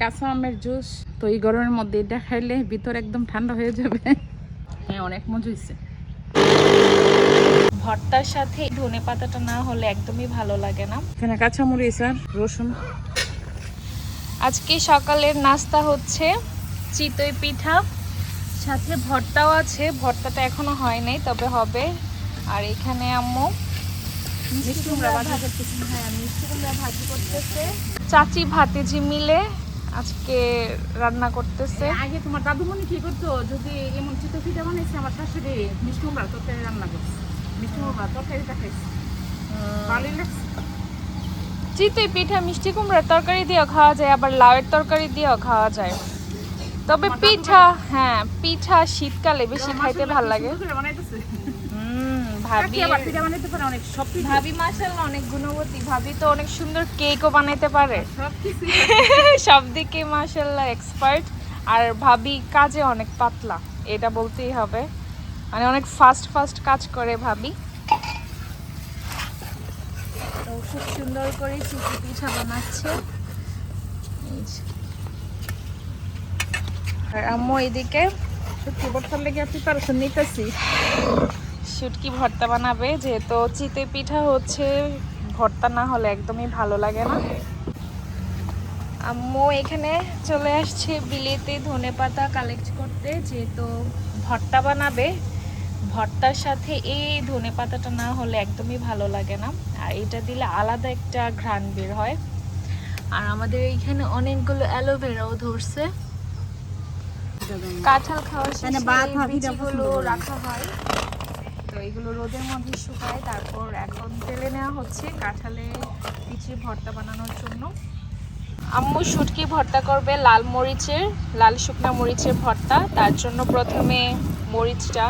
কাঁচা আমের জুস, তো এই গরমের মধ্যে এটা খাইলে ভিতর একদম ঠান্ডা হয়ে যাবে। হ্যাঁ অনেক মজা হয়েছে ভর্তার সাথে ধনে পাতাটা না হলে একদমই ভালো লাগে না। এখানে কাঁচা মরিচ আর রসুন। আজকে সকালের নাস্তা হচ্ছে চিতই পিঠা, সাথে ভর্তাও আছে। ভর্তাটা এখনও হয় নাই, তবে হবে। আর এখানে আম্মু মিষ্টি কুমড়া ভাজি হ্যাঁ করতেছে। চাচি ভাতিজি মিলে আজকে রান্না করতেছে। আগে তোমার দাদুমণি কি করতো? যদি এমন চিতো পিঠা বানাইছে আমার শাশুড়ি মিষ্টি কুমড়া তরকারি রান্না করছে। মিষ্টি কুমড়া তরকারিটা খাইছে ভালোই লাগছে। চিতই পিঠা মিষ্টি কুমড়ার তরকারি দিয়েও খাওয়া যায় আবার লাউয়ের তরকারি দিয়েও খাওয়া যায়। তবে পিঠা হ্যাঁ পিঠা শীতকালে বেশি খাইতে ভালো লাগে সুন্দর করে বানাইতেছে। হুম কাকি ভাবি পিঠা বানাইতে পারে অনেক সব ভাবি মাসাল্লাহ অনেক গুণবতী। ভাবি তো অনেক সুন্দর কেকও বানাইতে পারে। সব কিছু। সব দিকে এক্সপার্ট আর ভাবি কাজে অনেক পাতলা এটা বলতেই হবে। মানে অনেক ফাস্ট ফাস্ট কাজ করে ভাবি। তো খুব সুন্দর করে চিকি পিঠা বানাচ্ছে। আর আম্মু এদিকে সত্যি বর্ষার লেগে প্রিপারেশন নিতেছি। শুটকি ভর্তা বানাবে যেহেতু চিতে পিঠা হচ্ছে ভর্তা না হলে একদমই ভালো লাগে না। আম্মু এখানে চলে আসছে বিলেতে ধনে পাতা কালেক্ট করতে যেহেতু ভর্তা বানাবে। ভর্তার সাথে এই ধনে পাতাটা না হলে একদমই ভালো লাগে না। আর এটা দিলে আলাদা একটা ঘ্রাণ বের হয়। আর আমাদের এইখানে অনেকগুলো অ্যালোভেরাও ধরছে। কাঁঠাল খাওয়ার মানে। রাখা হয়। তো এগুলো রোদের মধ্যে শুকায়। তারপর এখন তেলে নেওয়া হচ্ছে কাঁঠালে পিচি ভর্তা বানানোর জন্য। আম্মু শুটকি ভর্তা করবে লাল মরিচের, লাল শুকনা মরিচের ভর্তা। তার জন্য প্রথমে মরিচটা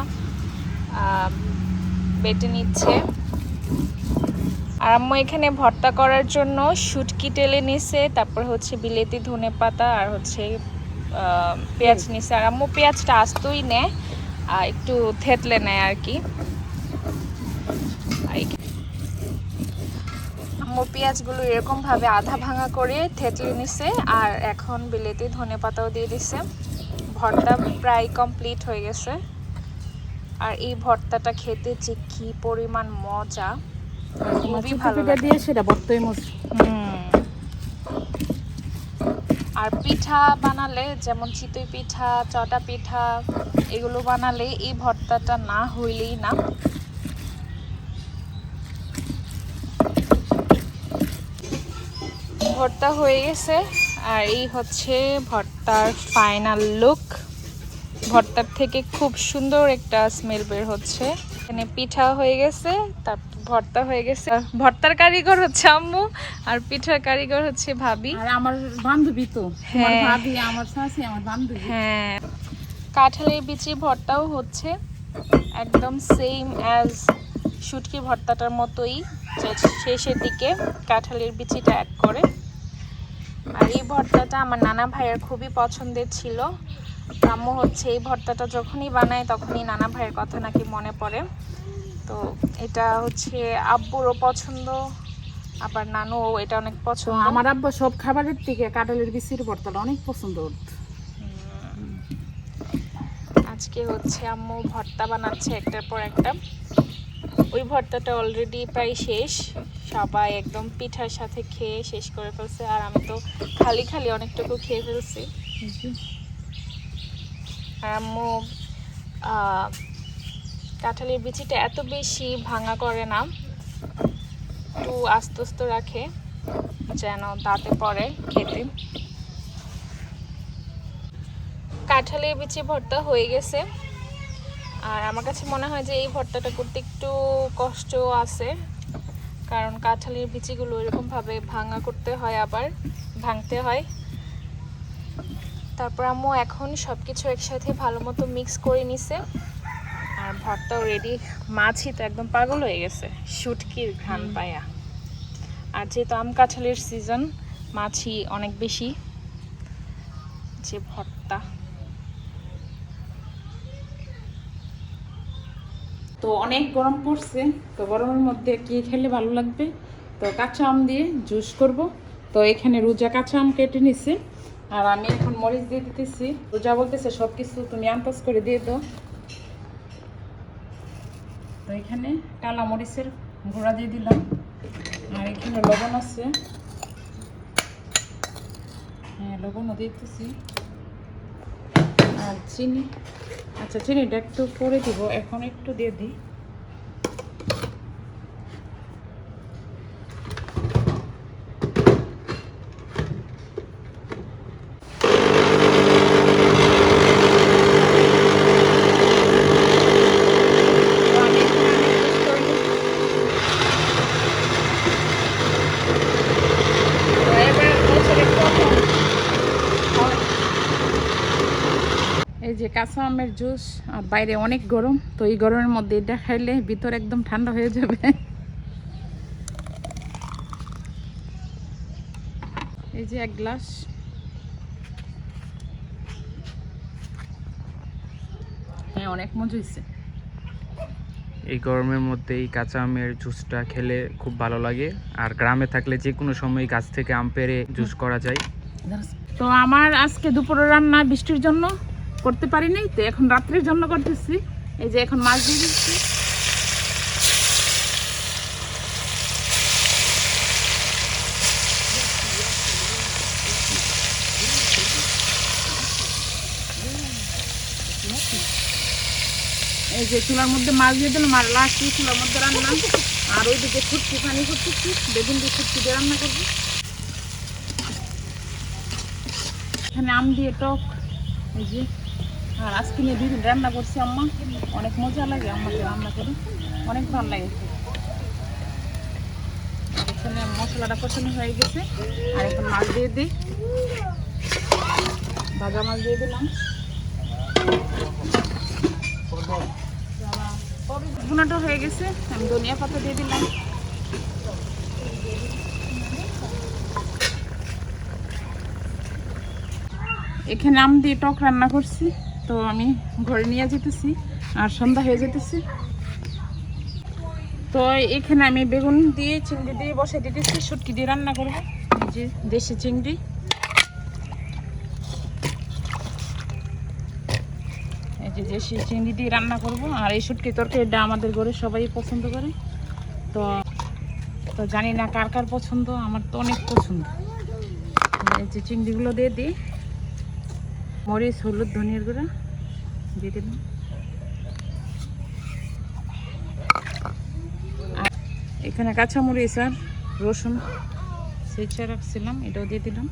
বেটে নিচ্ছে। আর আম্মু এখানে ভর্তা করার জন্য শুটকি টেলে নিছে, তারপর হচ্ছে বিলেতি, ধনে পাতা আর হচ্ছে পেঁয়াজ নিছে। আর আম্মু পেঁয়াজটা আস্তই নেয় একটু থেতলে নেয় আর কি। আম্মু পেঁয়াজগুলো এরকম ভাবে আধা ভাঙা করে থেতলে নিছে আর এখন বিলেতি ধনে পাতাও দিয়ে দিছে। ভর্তা প্রায় কমপ্লিট হয়ে গেছে। আর এই ভর্তাটা খেতে যে কি পরিমাণ মজা খুবই ভালো দিয়ে সেটা মজ। হুম। আর পিঠা বানালে যেমন চিতই পিঠা চটা পিঠা এগুলো বানালে এই ভর্তাটা না হইলেই না। ভর্তা হয়ে গেছে। আর এই হচ্ছে ভর্তার ফাইনাল লুক ভর্তার থেকে খুব সুন্দর একটা স্মেল বের হচ্ছে। এখানে পিঠা হয়ে গেছে তার ভর্তা হয়ে গেছে। ভর্তার কারিগর হচ্ছে আম্মু আর পিঠার কারিগর হচ্ছে ভাবি। আর আমার বান্ধবী তো হ্যাঁ। ভাবি আমার শাশি আমার বান্ধবী। হ্যাঁ। কাঁঠালের বিচি ভর্তাও হচ্ছে একদম সেম অ্যাজ শুটকি ভর্তাটার মতোই শেষের দিকে কাঁঠালের বিচিটা অ্যাড করে। আর এই ভর্তাটা আমার নানা ভাইয়ের খুবই পছন্দের ছিল। আম্মু হচ্ছে এই ভর্তাটা যখনই বানায় তখনই নানা ভাইয়ের কথা নাকি মনে পড়ে। তো এটা হচ্ছে আব্বুরও পছন্দ আবার নানুও এটা অনেক পছন্দ। আমার আব্বা সব খাবারের থেকে কাঁঠালের বিচির ভর্তাটা অনেক পছন্দ আজকে হচ্ছে আম্মু ভর্তা বানাচ্ছে একটার পর একটা। ওই ভর্তাটা অলরেডি প্রায় শেষ। সবাই একদম পিঠার সাথে খেয়ে শেষ করে ফেলছে। আর আমি তো খালি খালি অনেকটুকু খেয়ে ফেলছি। আর আম্মু কাঁঠালের বিচিটা এত বেশি ভাঙা করে না। একটু আস্তে আস্তে রাখে, যেন দাঁতে পড়ে খেতে। কাঁঠালের বিচি ভর্তা হয়ে গেছে। আর আমার কাছে মনে হয় যে এই ভর্তাটা করতে একটু কষ্ট আছে কারণ কাঁঠালের বিচিগুলো এরকমভাবে ভাঙা করতে হয় আবার ভাঙতে হয়। তারপর আম্মু এখন সব কিছু একসাথে ভালো মতো মিক্স করে নিছে আর ভর্তাও রেডি মাছই তো একদম পাগল হয়ে গেছে শুটকির ঘ্রাণ পায়া। আর যেহেতু আম কাঁঠালের সিজন মাছি অনেক বেশি। যে ভর্তা। তো অনেক গরম পড়ছে, তো গরমের মধ্যে কি খেলে ভালো লাগবে? তো কাঁচা আম দিয়ে জুস করব। তো এখানে রোজা কাঁচা আম কেটে নিছে, আর আমি এখন মরিচ দিয়ে দিতেছি। রোজা বলতেছে সব কিছু তুমি আন্দাজ করে দিয়ে দাও। তো এখানে কালা মরিচের গুঁড়া দিয়ে দিলাম, আর এখানে লবণ আছে। হ্যাঁ লবণও দিতেছি। আর চিনি। আচ্ছা চিনিটা একটু পরে দিব। এখন একটু দিয়ে দিই তো আমি এখানে অনেক টেস্ট করে নিই। তো এবার বছরের প্রথম হয়। এই যে কাঁচা আমের জুস আর বাইরে অনেক গরম তো এই গরমের মধ্যে এটা খাইলে ভিতর একদম ঠান্ডা হয়ে যাবে। এই যে এক গ্লাস। হ্যাঁ অনেক মজা হয়েছে এই গরমের মধ্যে এই কাঁচা আমের জুসটা খেলে খুব ভালো লাগে। আর গ্রামে থাকলে যে কোনো সময় গাছ থেকে আম পেরে জুস করা যায়। তো আমার আজকে দুপুরের রান্না বৃষ্টির জন্য। করতে পারিনি, তো এখন রাত্রির জন্য করতেছি। এই যে এখন মাছ দিয়ে দিচ্ছি এই যে চুলার মধ্যে মাছ দিয়ে দিলাম, আর লাস্ট চুলার মধ্যে রান্না। আর ওইদিকে ফুটকি, পানি করতেছি বেগুন দিয়ে ফুটকি দিয়ে রান্না করব। এখানে আম দিয়ে টক, এই যে। আর আজকে নিয়ে দুই রান্না করছি, আম্মা। অনেক মজা লাগে আম্মাকে রান্না করে। অনেক ভালো লাগে। এখানে মশলাটা কষানো হয়ে গেছে। আর এখন মাছ দিয়ে দিই। ভাজা মাছ দিয়ে দিলাম। ভুনাটা হয়ে গেছে। আমি ধনিয়া পাতা দিয়ে দিলাম। এখানে আম দিয়ে টক রান্না করছি। তো আমি ঘরে নিয়ে যেতেছি আর সন্ধ্যা হয়ে যেতেছি। তো এখানে আমি বেগুন দিয়ে চিংড়ি দিয়ে বসে দিতেছি, শুটকি দিয়ে রান্না করব। যে দেশি চিংড়ি। এই যে দেশি চিংড়ি দিয়ে রান্না করব, আর এই শুটকি তরকারিটা আমাদের ঘরে সবাই পছন্দ করে। তো তো জানি না কার কার পছন্দ, আমার তো অনেক পছন্দ। এই যে চিংড়িগুলো দিয়ে দিই। মরিচ, হলুদ, ধনিয়ার গুঁড়া দিয়ে দিলাম। এখানে কাঁচামরিচ আর রসুন সেই সেচা রাখছিলাম, এটাও দিয়ে দিলাম।